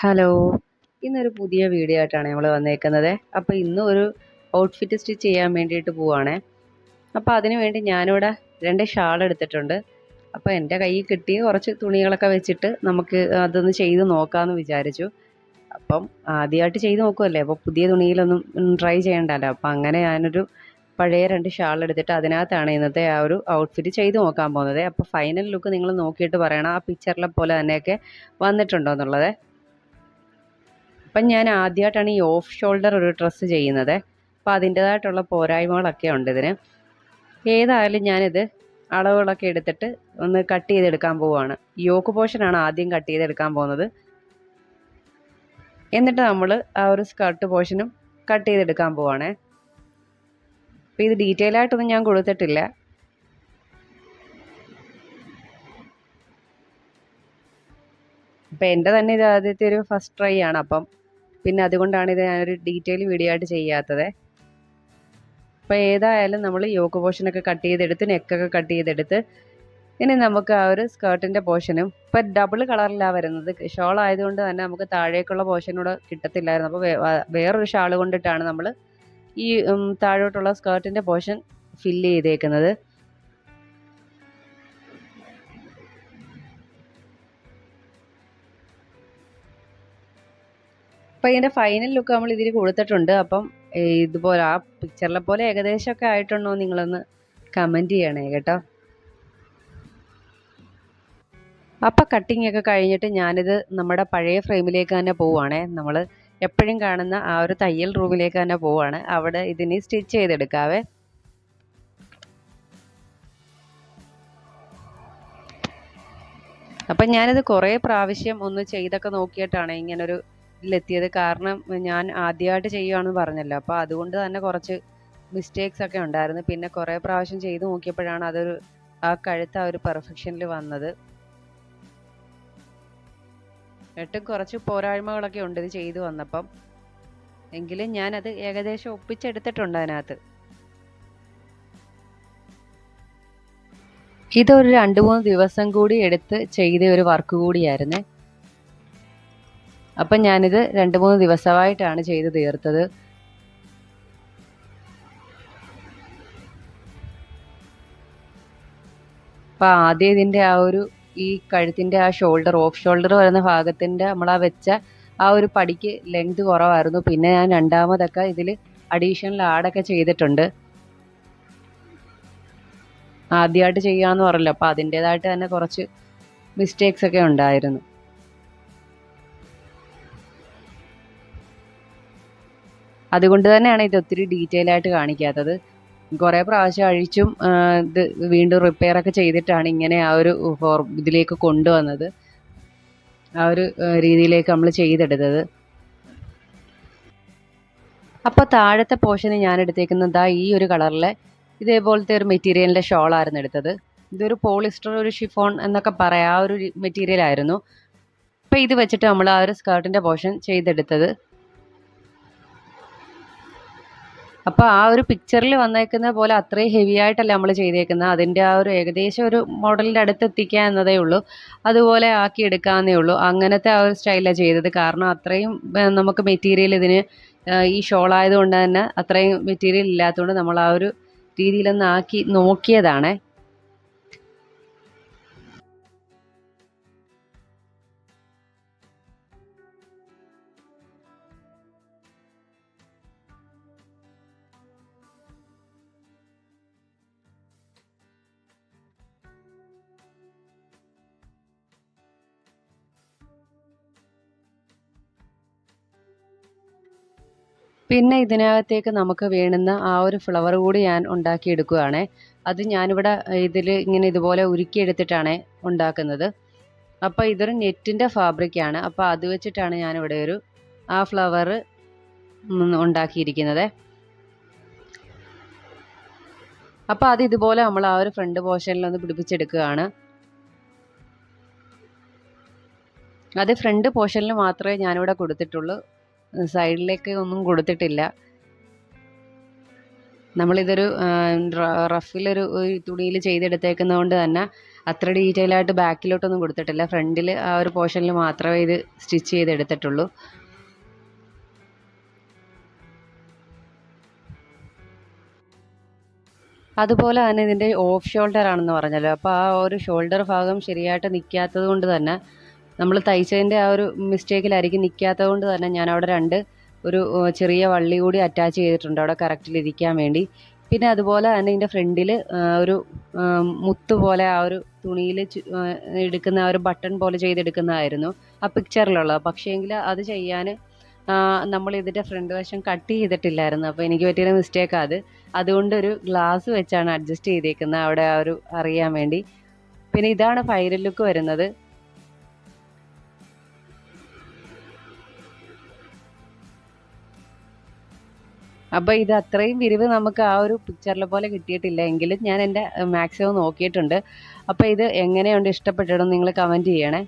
Hello ഇന്നൊരു പുതിയ video ആയിട്ടാണ് നമ്മൾ വന്നേക്കുന്നത്. അപ്പോൾ ഇന്ന് ഒരു ഔട്ട്ഫിറ്റ് സ്റ്റിച്ച് ചെയ്യാൻ വേണ്ടിയിട്ട് പോവാണേ. അപ്പോൾ അതിന് വേണ്ടി ഞാനിവിടെ രണ്ട് ഷാൾ എടുത്തിട്ടുണ്ട്. അപ്പോൾ എന്റെ കയ്യിൽ കിട്ടിയ കുറച്ച് തുണികളൊക്കെ വെച്ചിട്ട് നമുക്ക് അതൊന്ന് ചെയ്ത് നോക്കാമെന്ന് വിചാരിച്ചു. അപ്പം ആദ്യമായിട്ട് ചെയ്ത് നോക്കുമല്ലേ അപ്പോൾ പുതിയ തുണിയിലൊന്നും ട്രൈ ചെയ്യണ്ടല്ലോ. അപ്പോൾ അങ്ങനെ ഞാനൊരു പഴയ രണ്ട് ഷാൾ എടുത്തിട്ട് അതിനകത്താണ് ഇന്നത്തെ ആ ഒരു ഔട്ട്ഫിറ്റ് ചെയ്ത് നോക്കാൻ പോകുന്നത്. അപ്പോൾ ഫൈനൽ ലുക്ക് നിങ്ങൾ നോക്കിയിട്ട് പറയണം. ആ പിക്ചറിലെ പോലെ തന്നെയൊക്കെ വന്നിട്ടുണ്ടോ എന്നുള്ളത്. അപ്പം ഞാൻ ആദ്യമായിട്ടാണ് ഈ ഓഫ് ഷോൾഡർ ഒരു ഡ്രസ്സ് ചെയ്യുന്നത്. അപ്പോൾ അതിന്റേതായിട്ടുള്ള പോരായ്മകളൊക്കെ ഉണ്ട് ഇതിന്. ഏതായാലും ഞാനിത് അളവുകളൊക്കെ എടുത്തിട്ട് ഒന്ന് കട്ട് ചെയ്തെടുക്കാൻ പോവുകയാണ്. യോക്ക് പോർഷനാണ് ആദ്യം കട്ട് ചെയ്തെടുക്കാൻ പോകുന്നത്. എന്നിട്ട് നമ്മൾ ആ ഒരു സ്കർട്ട് പോർഷനും കട്ട് ചെയ്തെടുക്കാൻ പോവുകയാണേ. അപ്പോൾ ഇത് ഡീറ്റെയിൽ ആയിട്ടൊന്നും ഞാൻ കൊടുത്തിട്ടില്ല. അപ്പം എന്റെ തന്നെ ഇത് ആദ്യത്തെ ഒരു ഫസ്റ്റ് ട്രൈ ആണ്. അപ്പം പിന്നെ അതുകൊണ്ടാണ് ഇത് ഞാനൊരു ഡീറ്റെയിൽ വീഡിയോ ആയിട്ട് ചെയ്യാത്തത്. അപ്പോൾ ഏതായാലും നമ്മൾ യോക്ക് പോർഷനൊക്കെ കട്ട് ചെയ്തെടുത്ത് നെക്കൊക്കെ കട്ട് ചെയ്തെടുത്ത് ഇനി നമുക്ക് ആ ഒരു സ്കേർട്ടിന്റെ പോർഷനും ഇപ്പം ഡബിൾ കളറിലാണ് വരുന്നത്. ഷോൾ ആയതുകൊണ്ട് തന്നെ നമുക്ക് താഴേക്കുള്ള പോർഷനൂടെ കിട്ടത്തില്ലായിരുന്നു. അപ്പോൾ വേറൊരു ഷാൾ കൊണ്ടിട്ടാണ് നമ്മൾ ഈ താഴോട്ടുള്ള സ്കേർട്ടിന്റെ പോർഷൻ ഫില്ല് ചെയ്തേക്കുന്നത്. അപ്പോൾ ഇതിന്റെ ഫൈനൽ ലുക്ക് നമ്മൾ ഇതിൽ കൊടുത്തിട്ടുണ്ട്. അപ്പം ഇതുപോലെ ആ പിക്ചറിലെ പോലെ ഏകദേശമൊക്കെ ആയിട്ടുണ്ടോ നിങ്ങളൊന്ന് കമന്റ് ചെയ്യണേ കേട്ടോ. അപ്പം കട്ടിങ് ഒക്കെ കഴിഞ്ഞിട്ട് ഞാനിത് നമ്മുടെ പഴയ ഫ്രെയിമിലേക്ക് തന്നെ പോവുകയാണേ നമ്മൾ എപ്പോഴും കാണുന്ന ആ ഒരു തയ്യൽ റൂമിലേക്ക് തന്നെ പോവുകയാണ് അവിടെ ഇതിനെ സ്റ്റിച്ച് ചെയ്തെടുക്കാവേ. അപ്പം ഞാനിത് കുറേ പ്രാവശ്യം ഒന്ന് ചെയ്തൊക്കെ നോക്കിയിട്ടാണ് ഇങ്ങനൊരു ഇതിലെത്തിയത് കാരണം ഞാൻ ആദ്യമായിട്ട് ചെയ്യുകയാണെന്ന് പറഞ്ഞല്ലോ. അപ്പോൾ അതുകൊണ്ട് തന്നെ കുറച്ച് മിസ്റ്റേക്സ് ഒക്കെ ഉണ്ടായിരുന്നു. പിന്നെ കുറേ പ്രാവശ്യം ചെയ്ത് നോക്കിയപ്പോഴാണ് അതൊരു ആ കഴുത്ത് ആ ഒരു പെർഫെക്ഷനിൽ വന്നത്. എന്നിട്ടും കുറച്ച് പോരായ്മകളൊക്കെ ഉണ്ട് ഇത് ചെയ്തു വന്നപ്പം. എങ്കിലും ഞാനത് ഏകദേശം ഒപ്പിച്ചെടുത്തിട്ടുണ്ട് അതിനകത്ത്. ഇതൊരു രണ്ട് മൂന്ന് ദിവസം കൂടി എടുത്ത് ചെയ്ത ഒരു വർക്ക് കൂടിയായിരുന്നേ. അപ്പം ഞാനിത് രണ്ട് മൂന്ന് ദിവസമായിട്ടാണ് ചെയ്ത് തീർത്തത്. അപ്പം ആദ്യം ഇതിന്റെ ആ ഒരു ഈ കഴുത്തിന്റെ ആ ഷോൾഡർ ഓഫ് ഷോൾഡർ വരുന്ന ഭാഗത്തിന്റെ നമ്മൾ ആ വെച്ച ആ ഒരു പടിക്ക് ലെങ്ത് കുറവായിരുന്നു. പിന്നെ ഞാൻ രണ്ടാമതൊക്കെ ഇതിൽ അഡീഷണൽ ആഡൊക്കെ ചെയ്തിട്ടുണ്ട്. ആദ്യമായിട്ട് ചെയ്യാമെന്ന് പറഞ്ഞല്ലോ അപ്പോൾ അതിന്റേതായിട്ട് തന്നെ കുറച്ച് മിസ്റ്റേക്സ് ഒക്കെ ഉണ്ടായിരുന്നു. അതുകൊണ്ട് തന്നെയാണ് ഇത് ഒത്തിരി ഡീറ്റെയിൽ ആയിട്ട് കാണിക്കാത്തത്. കുറേ പ്രാവശ്യം അഴിച്ചും ഇത് വീണ്ടും റിപ്പയർ ഒക്കെ ചെയ്തിട്ടാണ് ഇങ്ങനെ ആ ഒരു ഫോർ ഇതിലേക്ക് കൊണ്ടുവന്നത്. ആ ഒരു രീതിയിലേക്ക് നമ്മൾ ചെയ്തെടുത്തത്. അപ്പോൾ താഴത്തെ പോർഷന് ഞാൻ എടുത്തേക്കുന്നത് ഈ ഒരു കളറിലെ ഇതേപോലത്തെ ഒരു മെറ്റീരിയലിന്റെ ഷോളായിരുന്നു എടുത്തത്. ഇതൊരു പോളിസ്റ്റർ ഒരു ഷിഫോൺ എന്നൊക്കെ പറയാം ആ ഒരു മെറ്റീരിയൽ ആയിരുന്നു. അപ്പോൾ ഇത് വെച്ചിട്ട് നമ്മൾ ആ ഒരു സ്കേർട്ടിന്റെ പോർഷൻ ചെയ്തെടുത്തത്. അപ്പോൾ ആ ഒരു പിക്ചറിൽ വന്നേക്കുന്ന പോലെ അത്രയും ഹെവി ആയിട്ടല്ല നമ്മൾ ചെയ്തേക്കുന്നത് അതിന്റെ ആ ഒരു ഏകദേശം ഒരു മോഡലിന്റെ അടുത്ത് എത്തിക്കുക എന്നതേ ഉള്ളൂ. അതുപോലെ ആക്കി എടുക്കാമെന്നേ ഉള്ളൂ. അങ്ങനത്തെ ആ ഒരു സ്റ്റൈലാണ് ചെയ്തത്. കാരണം അത്രയും നമുക്ക് മെറ്റീരിയൽ ഇതിന് ഈ ഷോൾ ആയതുകൊണ്ട് തന്നെ അത്രയും മെറ്റീരിയൽ ഇല്ലാത്തതുകൊണ്ട് നമ്മൾ ആ ഒരു രീതിയിലൊന്ന് ആക്കി നോക്കിയതാണേ. പിന്നെ ഇതിനകത്തേക്ക് നമുക്ക് വേണുന്ന ആ ഒരു ഫ്ലവർ കൂടി ഞാൻ ഉണ്ടാക്കിയെടുക്കുകയാണ് അത് ഞാനിവിടെ ഇതിൽ ഇങ്ങനെ ഇതുപോലെ ഉരുക്കിയെടുത്തിട്ടാണ് ഉണ്ടാക്കുന്നത്. അപ്പോൾ ഇതൊരു നെറ്റിന്റെ ഫാബ്രിക്കാണ്. അപ്പോൾ അത് വെച്ചിട്ടാണ് ഞാനിവിടെ ഒരു ആ ഫ്ലവർ ഉണ്ടാക്കിയിരിക്കുന്നത്. അപ്പോൾ അത് ഇതുപോലെ നമ്മൾ ആ ഒരു ഫ്രണ്ട് പോർഷനിലൊന്ന് പിടിപ്പിച്ചെടുക്കുകയാണ്. അത് ഫ്രണ്ട് പോർഷനിൽ മാത്രമേ ഞാനിവിടെ കൊടുത്തിട്ടുള്ളൂ. സൈഡിലേക്ക് ഒന്നും കൊടുത്തിട്ടില്ല. നമ്മളിതൊരു റഫിലൊരു തുണിയിൽ ചെയ്തെടുത്തേക്കുന്നത് കൊണ്ട് തന്നെ അത്ര ഡീറ്റെയിൽ ആയിട്ട് ബാക്കിലോട്ടൊന്നും കൊടുത്തിട്ടില്ല. ഫ്രണ്ടിൽ ആ ഒരു പോർഷനിൽ മാത്രമേ ഇത് സ്റ്റിച്ച് ചെയ്തെടുത്തിട്ടുള്ളൂ. അതുപോലെ തന്നെ ഇതിന്റെ ഓഫ് ഷോൾഡർ ആണെന്ന് പറഞ്ഞല്ലോ. അപ്പോൾ ആ ഒരു ഷോൾഡർ ഭാഗം ശരിയായിട്ട് നിൽക്കാത്തത് കൊണ്ട് തന്നെ നമ്മൾ തയ്ച്ചതിന്റെ ആ ഒരു മിസ്റ്റേക്കിലായിരിക്കും നിൽക്കാത്തത് കൊണ്ട് തന്നെ ഞാൻ അവിടെ രണ്ട് ഒരു ചെറിയ വള്ളി കൂടി അറ്റാച്ച് ചെയ്തിട്ടുണ്ട്. അവിടെ കറക്റ്റിൽ ഇരിക്കാൻ വേണ്ടി. പിന്നെ അതുപോലെ തന്നെ ഇതിന്റെ ഫ്രണ്ടിൽ ഒരു മുത്ത് പോലെ ആ ഒരു തുണിയിൽ എടുക്കുന്ന ആ ഒരു ബട്ടൺ പോലെ ചെയ്തെടുക്കുന്നതായിരുന്നു. ആ പിക്ചറിലുള്ളത് പക്ഷേ എങ്കിൽ അത് ചെയ്യാൻ നമ്മൾ ഇതിന്റെ ഫ്രണ്ട് വശം കട്ട് ചെയ്തിട്ടില്ലായിരുന്നു. അപ്പോൾ എനിക്ക് പറ്റിയൊരു മിസ്റ്റേക്കാണ് അത്. അതുകൊണ്ട് ഒരു ഗ്ലാസ് വെച്ചാണ് അഡ്ജസ്റ്റ് ചെയ്തേക്കുന്നത് അവിടെ ആ ഒരു അറിയാൻ വേണ്ടി. പിന്നെ ഇതാണ് ഫൈനൽ ലുക്ക് വരുന്നത്. അപ്പോൾ ഇത് അത്രയും വിരിവ് നമുക്ക് ആ ഒരു പിക്ചറിലെ പോലെ കിട്ടിയിട്ടില്ല എങ്കിലും ഞാൻ എന്റെ മാക്സിമം നോക്കിയിട്ടുണ്ട്. അപ്പോൾ ഇത് എങ്ങനെയുണ്ട്? ഇഷ്ടപ്പെട്ടിടും നിങ്ങൾ കമന്റ് ചെയ്യണേ.